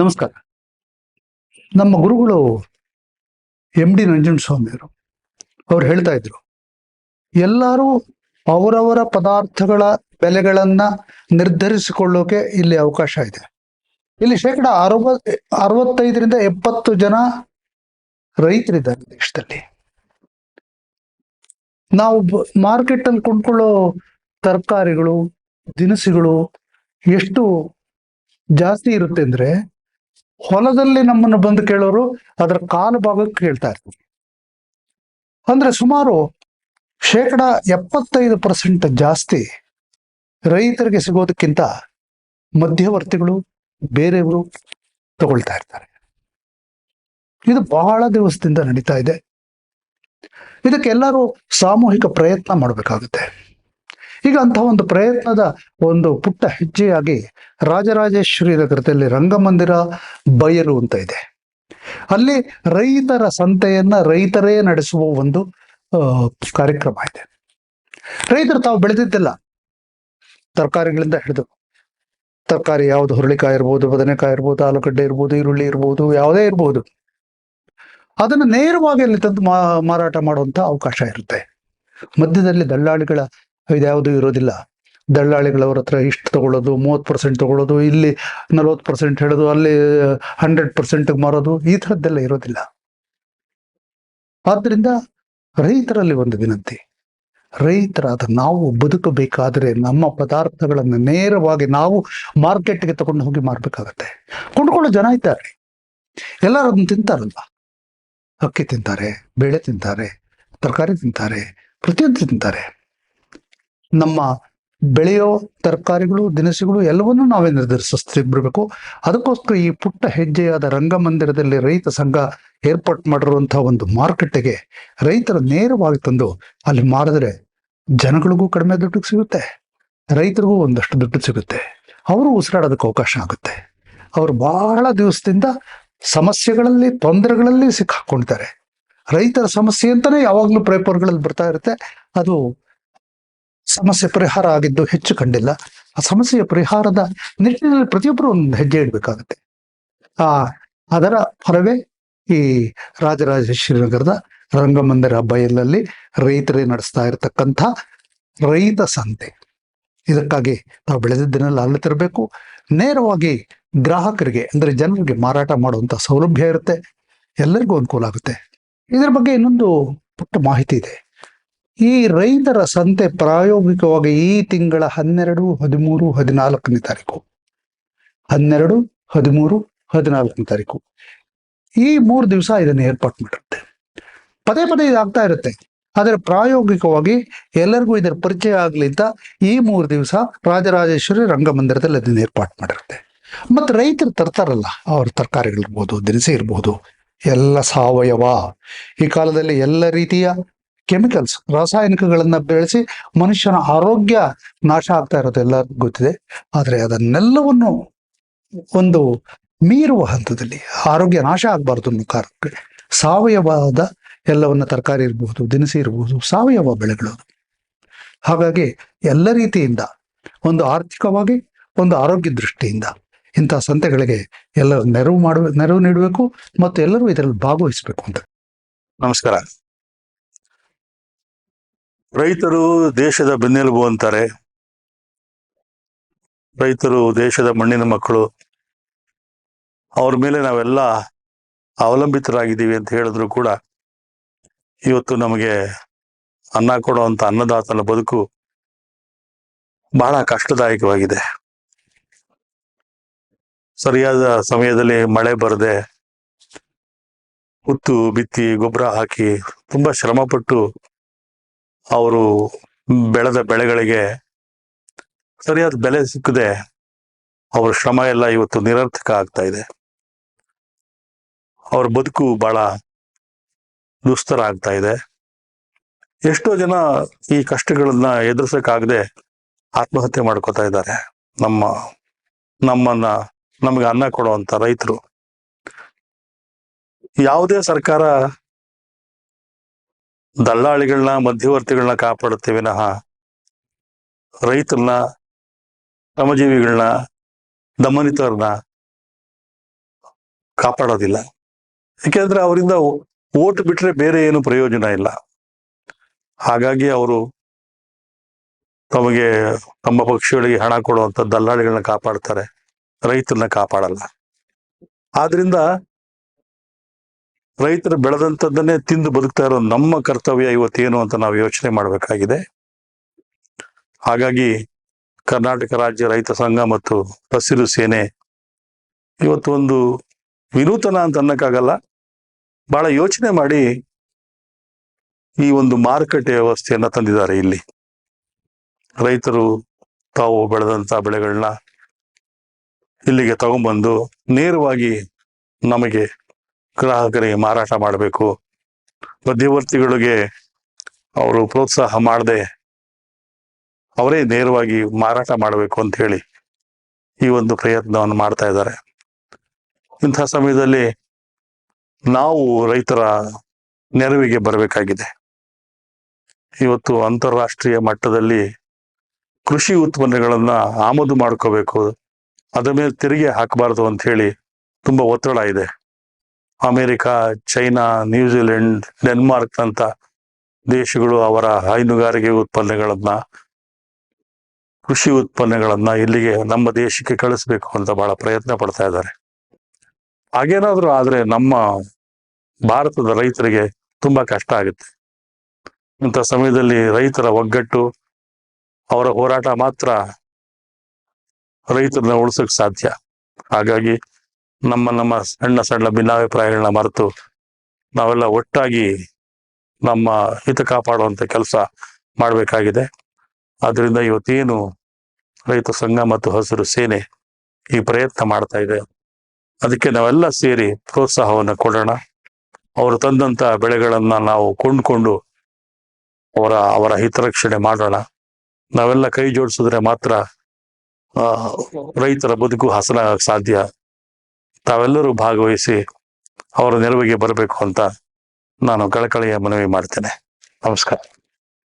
ನಮಸ್ಕಾರ. ನಮ್ಮ ಗುರುಗಳು ಎಂ ಡಿ ನಂಜನಸ್ವಾಮಿಯವರು ಅವ್ರು ಹೇಳ್ತಾ ಇದ್ರು, ಎಲ್ಲರೂ ಅವರವರ ಪದಾರ್ಥಗಳ ಬೆಲೆಗಳನ್ನ ನಿರ್ಧರಿಸಿಕೊಳ್ಳೋಕೆ ಇಲ್ಲಿ ಅವಕಾಶ ಇದೆ. ಇಲ್ಲಿ ಶೇಕಡ ಅರವತ್ ಅರವತ್ತೈದರಿಂದ ಎಪ್ಪತ್ತು ಜನ ರೈತರಿದ್ದಾರೆ ದೇಶದಲ್ಲಿ. ನಾವು ಮಾರ್ಕೆಟ್ ಅಲ್ಲಿ ಕೊಂಡ್ಕೊಳ್ಳೋ ತರಕಾರಿಗಳು, ದಿನಸಿಗಳು ಎಷ್ಟು ಜಾಸ್ತಿ ಇರುತ್ತೆ ಅಂದ್ರೆ ಹೊಲದಲ್ಲಿ ನಮ್ಮನ್ನು ಬಂದು ಕೇಳೋರು ಅದರ ಕಾಲು ಭಾಗಕ್ಕೆ ಕೇಳ್ತಾ ಇರ್ತಾರೆ. ಅಂದ್ರೆ ಸುಮಾರು ಶೇಕಡ ಎಪ್ಪತ್ತೈದು ಪರ್ಸೆಂಟ್ ಜಾಸ್ತಿ ರೈತರಿಗೆ ಸಿಗೋದಕ್ಕಿಂತ ಮಧ್ಯವರ್ತಿಗಳು ಬೇರೆಯವರು ತಗೊಳ್ತಾ ಇರ್ತಾರೆ. ಇದು ಬಹಳ ದಿವಸದಿಂದ ನಡೀತಾ ಇದೆ. ಇದಕ್ಕೆಲ್ಲರೂ ಸಾಮೂಹಿಕ ಪ್ರಯತ್ನ ಮಾಡಬೇಕಾಗುತ್ತೆ. ಈಗ ಅಂತಹ ಒಂದು ಪ್ರಯತ್ನದ ಒಂದು ಪುಟ್ಟ ಹೆಜ್ಜೆಯಾಗಿ ರಾಜರಾಜೇಶ್ವರಿ ನಗರದಲ್ಲಿ ರಂಗಮಂದಿರ ಬಯಲು ಅಂತ ಇದೆ. ಅಲ್ಲಿ ರೈತರ ಸಂತೆಯನ್ನ ರೈತರೇ ನಡೆಸುವ ಒಂದು ಕಾರ್ಯಕ್ರಮ ಇದೆ. ರೈತರು ತಾವು ಬೆಳೆದಿದ್ದೆಲ್ಲ. ತರಕಾರಿಗಳಿಂದ ಹಿಡಿದು ತರಕಾರಿ ಯಾವುದು ಹುರುಳಿಕಾಯಿ ಇರ್ಬೋದು, ಬದನೆಕಾಯಿ ಇರ್ಬೋದು, ಆಲೂಗಡ್ಡೆ ಇರ್ಬೋದು, ಈರುಳ್ಳಿ ಇರ್ಬೋದು, ಯಾವುದೇ ಇರ್ಬೋದು. ಅದನ್ನ ನೇರವಾಗಿ ಅಲ್ಲಿ ತಂದು ಮಾರಾಟ ಮಾಡುವಂತ ಅವಕಾಶ ಇರುತ್ತೆ. ಮಧ್ಯದಲ್ಲಿ ದಳ್ಳಾಳಿಗಳ ಇದ್ಯಾವುದು ಇರೋದಿಲ್ಲ. ದಳ್ಳಾಳಿಗಳವ್ರ ಹತ್ರ ಇಷ್ಟು ತಗೊಳ್ಳೋದು, ಮೂವತ್ತು ಪರ್ಸೆಂಟ್ ತಗೊಳ್ಳೋದು, ಇಲ್ಲಿ ನಲ್ವತ್ತು ಪರ್ಸೆಂಟ್ ಹೇಳೋದು ಅಲ್ಲಿ ಹಂಡ್ರೆಡ್ ಪರ್ಸೆಂಟ್ ಮಾರೋದು, ಈ ಥರದ್ದೆಲ್ಲ ಇರೋದಿಲ್ಲ. ಆದ್ದರಿಂದ ರೈತರಲ್ಲಿ ಒಂದು ವಿನಂತಿ. ರೈತರಾದ ನಾವು ಬದುಕಬೇಕಾದ್ರೆ ನಮ್ಮ ಪದಾರ್ಥಗಳನ್ನು ನೇರವಾಗಿ ನಾವು ಮಾರ್ಕೆಟ್ಗೆ ತಗೊಂಡು ಹೋಗಿ ಮಾರ್ಬೇಕಾಗತ್ತೆ. ಕೊಂಡ್ಕೊಳ್ಳೋ ಜನ ಇದ್ದಾರೆ. ಎಲ್ಲರೂ ಅದನ್ನು ತಿಂತಾರಲ್ವ? ಅಕ್ಕಿ ತಿಂತಾರೆ, ಬೇಳೆ ತಿಂತಾರೆ, ತರಕಾರಿ ತಿಂತಾರೆ, ಪ್ರತಿಯೊಂದು ತಿಂತಾರೆ. ನಮ್ಮ ಬೆಳೆಯೋ ತರಕಾರಿಗಳು, ದಿನಸಿಗಳು ಎಲ್ಲವನ್ನೂ ನಾವೇ ನಿರ್ಧರಿಸಬೇಕು ಅದಕ್ಕೋಸ್ಕರ ಈ ಪುಟ್ಟ ಹೆಜ್ಜೆಯಾದ ರಂಗಮಂದಿರದಲ್ಲಿ ರೈತ ಸಂಘ ಏರ್ಪಾಟ್ ಮಾಡಿರುವಂತಹ ಒಂದು ಮಾರುಕಟ್ಟೆಗೆ ರೈತರ ನೇರವಾಗಿ ತಂದು ಅಲ್ಲಿ ಮಾರಿದ್ರೆ ಜನಗಳಿಗೂ ಕಡಿಮೆ ದುಡ್ಡು ಸಿಗುತ್ತೆ, ರೈತರಿಗೂ ಒಂದಷ್ಟು ದುಡ್ಡು ಸಿಗುತ್ತೆ. ಅವರು ಉಸಿರಾಡೋದಕ್ಕೆ ಅವಕಾಶ ಆಗುತ್ತೆ. ಅವರು ಬಹಳ ದಿವಸದಿಂದ ಸಮಸ್ಯೆಗಳಲ್ಲಿ, ತೊಂದರೆಗಳಲ್ಲಿ ಸಿಕ್ಕಾಕೊಂಡಿದ್ದಾರೆ. ರೈತರ ಸಮಸ್ಯೆ ಅಂತಾನೆ ಯಾವಾಗಲೂ ಪೇಪರ್ಗಳಲ್ಲಿ ಬರ್ತಾ ಇರುತ್ತೆ. ಅದು ಸಮಸ್ಯೆ ಪರಿಹಾರ ಆಗಿದ್ದು ಹೆಚ್ಚು ಕಂಡಿಲ್ಲ. ಆ ಸಮಸ್ಯೆಯ ಪರಿಹಾರದ ನಿಟ್ಟಿನಲ್ಲಿ ಪ್ರತಿಯೊಬ್ಬರು ಒಂದು ಹೆಜ್ಜೆ ಇಡಬೇಕಾಗತ್ತೆ. ಆ, ಅದರ ಫಲವೇ ಈ ರಾಜರಾಜೇಶ್ವರಿ ನಗರದ ರಂಗಮಂದಿರ ಬಯಲಲ್ಲಿ ರೈತರೇ ನಡೆಸ್ತಾ ಇರತಕ್ಕಂಥ ರೈತ ಸಂತೆ. ಇದಕ್ಕಾಗಿ ನಾವು ಬೆಳೆದಿದ್ದನ್ನೆಲ್ಲ ಅಲ್ಲಿ ತರಬೇಕು. ನೇರವಾಗಿ ಗ್ರಾಹಕರಿಗೆ, ಅಂದರೆ ಜನರಿಗೆ ಮಾರಾಟ ಮಾಡುವಂಥ ಸೌಲಭ್ಯ ಇರುತ್ತೆ. ಎಲ್ಲರಿಗೂ ಅನುಕೂಲ ಆಗುತ್ತೆ. ಇದರ ಬಗ್ಗೆ ಇನ್ನೊಂದು ಪುಟ್ಟ ಮಾಹಿತಿ ಇದೆ. ಈ ರೈತರ ಸಂತೆ ಪ್ರಾಯೋಗಿಕವಾಗಿ ಈ ತಿಂಗಳ ಹನ್ನೆರಡು, ಹದಿಮೂರು, ಹದಿನಾಲ್ಕನೇ ತಾರೀಕು. ಹನ್ನೆರಡು, ಹದಿಮೂರು, ಹದಿನಾಲ್ಕನೇ ತಾರೀಕು. ಈ ಮೂರು ದಿವಸ ಇದನ್ನು ಏರ್ಪಾಟ್ ಮಾಡಿರುತ್ತೆ. ಪದೇ ಪದೇ ಇದಾಗ್ತಾ ಇರುತ್ತೆ. ಆದರೆ ಪ್ರಾಯೋಗಿಕವಾಗಿ ಎಲ್ಲರಿಗೂ ಇದರ ಪರಿಚಯ ಆಗಲಿ ಅಂತ ಈ ಮೂರು ದಿವಸ ರಾಜರಾಜೇಶ್ವರಿ ರಂಗಮಂದಿರದಲ್ಲಿ ಅದನ್ನ ಏರ್ಪಾಟ್ ಮಾಡಿರುತ್ತೆ. ಮತ್ತು ರೈತರು ತರ್ತಾರಲ್ಲ, ಅವ್ರ ತರಕಾರಿಗಳಿರ್ಬೋದು, ದಿನಸಿ ಇರ್ಬೋದು, ಎಲ್ಲ ಸಾವಯವ. ಈ ಕಾಲದಲ್ಲಿ ಎಲ್ಲ ರೀತಿಯ ಕೆಮಿಕಲ್ಸ್, ರಾಸಾಯನಿಕಗಳನ್ನ ಬೆಳೆಸಿ ಮನುಷ್ಯನ ಆರೋಗ್ಯ ನಾಶ ಆಗ್ತಾ ಇರೋದು ಎಲ್ಲರಿಗೂ ಗೊತ್ತಿದೆ. ಆದರೆ ಅದನ್ನೆಲ್ಲವನ್ನು ಒಂದು ಮೀರುವ ಹಂತದಲ್ಲಿ ಆರೋಗ್ಯ ನಾಶ ಆಗಬಾರ್ದು ಅನ್ನೋ ಕಾರಣಕ್ಕೆ ಸಾವಯವವಾದ ಎಲ್ಲವನ್ನ ತರಕಾರಿ ಇರಬಹುದು ದಿನಸಿ ಇರಬಹುದು ಸಾವಯವ ಬೆಳೆಗಳು. ಹಾಗಾಗಿ ಎಲ್ಲ ರೀತಿಯಿಂದ ಒಂದು ಆರ್ಥಿಕವಾಗಿ, ಒಂದು ಆರೋಗ್ಯ ದೃಷ್ಟಿಯಿಂದ ಇಂಥ ಸಂತೆಗಳಿಗೆ ಎಲ್ಲರೂ ನೆರವು ಮಾಡುವ ನೆರವು ನೀಡಬೇಕು ಮತ್ತು ಎಲ್ಲರೂ ಇದರಲ್ಲಿ ಭಾಗವಹಿಸಬೇಕು ಅಂತ. ನಮಸ್ಕಾರ. ರೈತರು ದೇಶದ ಬೆನ್ನೆಲುಬು ಅಂತಾರೆ. ರೈತರು ದೇಶದ ಮಣ್ಣಿನ ಮಕ್ಕಳು. ಅವ್ರ ಮೇಲೆ ನಾವೆಲ್ಲ ಅವಲಂಬಿತರಾಗಿದ್ದೀವಿ ಅಂತ ಹೇಳಿದ್ರು ಕೂಡ ಇವತ್ತು ನಮಗೆ ಅನ್ನ ಕೊಡುವಂತ ಅನ್ನದಾತನ ಬದುಕು ಬಹಳ ಕಷ್ಟದಾಯಕವಾಗಿದೆ. ಸರಿಯಾದ ಸಮಯದಲ್ಲಿ ಮಳೆ ಬರದೆ ಹುತ್ತು, ಬಿತ್ತಿ, ಗೊಬ್ಬರ ಹಾಕಿ ತುಂಬಾ ಶ್ರಮಪಟ್ಟು ಅವರು ಬೆಳೆದ ಬೆಳೆಗಳಿಗೆ ಸರಿಯಾದ ಬೆಲೆ ಸಿಕ್ಕದೆ ಅವರ ಶ್ರಮ ಎಲ್ಲ ಇವತ್ತು ನಿರರ್ಥಕ ಆಗ್ತಾ ಇದೆ. ಅವ್ರ ಬದುಕು ಬಹಳ ದುಸ್ತರ ಆಗ್ತಾ ಇದೆ. ಎಷ್ಟೋ ಜನ ಈ ಕಷ್ಟಗಳನ್ನ ಎದುರಿಸಕ್ಕಾಗದೆ ಆತ್ಮಹತ್ಯೆ ಮಾಡ್ಕೋತಾ ಇದ್ದಾರೆ. ನಮ್ಮ, ನಮ್ಮನ್ನ, ನಮಗೆ ಅನ್ನ ಕೊಡುವಂತ ರೈತರು. ಯಾವುದೇ ಸರ್ಕಾರ ದಲ್ಲಾಳಿಗಳನ್ನ, ಮಧ್ಯವರ್ತಿಗಳನ್ನ ಕಾಪಾಡುತ್ತೆ ವಿನಃ ರೈತರನ್ನ, ಶ್ರಮಜೀವಿಗಳನ್ನ, ದಮನಿತರನ್ನ ಕಾಪಾಡೋದಿಲ್ಲ. ಯಾಕೆಂದ್ರೆ ಅವರಿಂದ ಓಟ್ ಬಿಟ್ರೆ ಬೇರೆ ಏನು ಪ್ರಯೋಜನ ಇಲ್ಲ. ಹಾಗಾಗಿ ಅವರು ತಮಗೆ ತಮ್ಮ ಪಕ್ಷಿಗಳಿಗೆ ಹಣ ಕೊಡುವಂತ ದಲ್ಲಾಳಿಗಳನ್ನ ಕಾಪಾಡ್ತಾರೆ. ರೈತರನ್ನ ಕಾಪಾಡಲ್ಲ. ಆದ್ರಿಂದ ರೈತರು ಬೆಳೆದಂಥದ್ದನ್ನೇ ತಿಂದು ಬದುಕ್ತಾ ಇರೋ ನಮ್ಮ ಕರ್ತವ್ಯ ಇವತ್ತೇನು ಅಂತ ನಾವು ಯೋಚನೆ ಮಾಡಬೇಕಾಗಿದೆ. ಹಾಗಾಗಿ ಕರ್ನಾಟಕ ರಾಜ್ಯ ರೈತ ಸಂಘ ಮತ್ತು ಹಸಿರು ಸೇನೆ ಇವತ್ತು ಒಂದು ವಿನೂತನ ಅಂತ ಅನ್ನಕ್ಕಾಗಲ್ಲ. ಬಹಳ ಯೋಚನೆ ಮಾಡಿ ಈ ಒಂದು ಮಾರುಕಟ್ಟೆ ವ್ಯವಸ್ಥೆಯನ್ನ ತಂದಿದ್ದಾರೆ ಇಲ್ಲಿ. ರೈತರು ತಾವು ಬೆಳೆದಂತ ಬೆಳೆಗಳನ್ನ ಇಲ್ಲಿಗೆ ತಗೊಂಡ್ಬಂದು ನೇರವಾಗಿ ನಮಗೆ ಗ್ರಾಹಕರಿಗೆ ಮಾರಾಟ ಮಾಡಬೇಕು. ಮಧ್ಯವರ್ತಿಗಳಿಗೆ ಅವರು ಪ್ರೋತ್ಸಾಹ ಮಾಡದೆ ಅವರೇ ನೇರವಾಗಿ ಮಾರಾಟ ಮಾಡಬೇಕು ಅಂತ ಹೇಳಿ ಈ ಒಂದು ಪ್ರಯತ್ನವನ್ನು ಮಾಡ್ತಾ ಇದ್ದಾರೆ. ಇಂಥ ಸಮಯದಲ್ಲಿ ನಾವು ರೈತರ ನೆರವಿಗೆ ಬರಬೇಕಾಗಿದೆ. ಇವತ್ತು ಅಂತಾರಾಷ್ಟ್ರೀಯ ಮಟ್ಟದಲ್ಲಿ ಕೃಷಿ ಉತ್ಪನ್ನಗಳನ್ನ ಆಮದು ಮಾಡ್ಕೋಬೇಕು. ಅದರ ಮೇಲೆ ತೆರಿಗೆ ಹಾಕಬಾರ್ದು ಅಂತ ಹೇಳಿ ತುಂಬಾ ಒತ್ತಡ ಇದೆ. ಅಮೆರಿಕ, ಚೈನಾ ನ್ಯೂಜಿಲೆಂಡ್ ಡೆನ್ಮಾರ್ಕ್ ಅಂತ ದೇಶಗಳು ಅವರ ಹೈನುಗಾರಿಕೆ ಉತ್ಪನ್ನಗಳನ್ನ, ಕೃಷಿ ಉತ್ಪನ್ನಗಳನ್ನ ಇಲ್ಲಿಗೆ ನಮ್ಮ ದೇಶಕ್ಕೆ ಕಳಿಸ್ಬೇಕು ಅಂತ ಬಹಳ ಪ್ರಯತ್ನ ಪಡ್ತಾ ಇದ್ದಾರೆ. ಹಾಗೇನಾದ್ರೂ ಆದ್ರೆ ನಮ್ಮ ಭಾರತದ ರೈತರಿಗೆ ತುಂಬಾ ಕಷ್ಟ ಆಗುತ್ತೆ. ಇಂಥ ಸಮಯದಲ್ಲಿ ರೈತರ ಒಗ್ಗಟ್ಟು, ಅವರ ಹೋರಾಟ ಮಾತ್ರ ರೈತರನ್ನ ಉಳಿಸಕ್ ಸಾಧ್ಯ. ಹಾಗಾಗಿ ನಮ್ಮ ನಮ್ಮ ಸಣ್ಣ ಸಣ್ಣ ಭಿನ್ನಾಭಿಪ್ರಾಯಗಳನ್ನ ಮರೆತು ನಾವೆಲ್ಲ ಒಟ್ಟಾಗಿ ನಮ್ಮ ಹಿತ ಕಾಪಾಡುವಂತ ಕೆಲಸ ಮಾಡಬೇಕಾಗಿದೆ. ಆದ್ರಿಂದ ಇವತ್ತೇನು ರೈತ ಸಂಘ ಮತ್ತು ಹಸಿರು ಸೇನೆ ಈ ಪ್ರಯತ್ನ ಮಾಡ್ತಾ ಇದೆ. ಅದಕ್ಕೆ ನಾವೆಲ್ಲ ಸೇರಿ ಪ್ರೋತ್ಸಾಹವನ್ನು ಕೊಡೋಣ. ಅವರು ತಂದಂತ ಬೆಳೆಗಳನ್ನ ನಾವು ಕೊಂಡ್ಕೊಂಡು ಅವರ ಅವರ ಹಿತರಕ್ಷಣೆ ಮಾಡೋಣ. ನಾವೆಲ್ಲ ಕೈ ಜೋಡಿಸಿದ್ರೆ ಮಾತ್ರ ರೈತರ ಬದುಕು ಹಸನ ಸಾಧ್ಯ. ತಾವೆಲ್ಲರೂ ಭಾಗವಹಿಸಿ ಅವರ ನೆರವಿಗೆ ಬರಬೇಕು ಅಂತ ನಾನು ಕಳಕಳಿಯ ಮನವಿ ಮಾಡ್ತೇನೆ. ನಮಸ್ಕಾರ.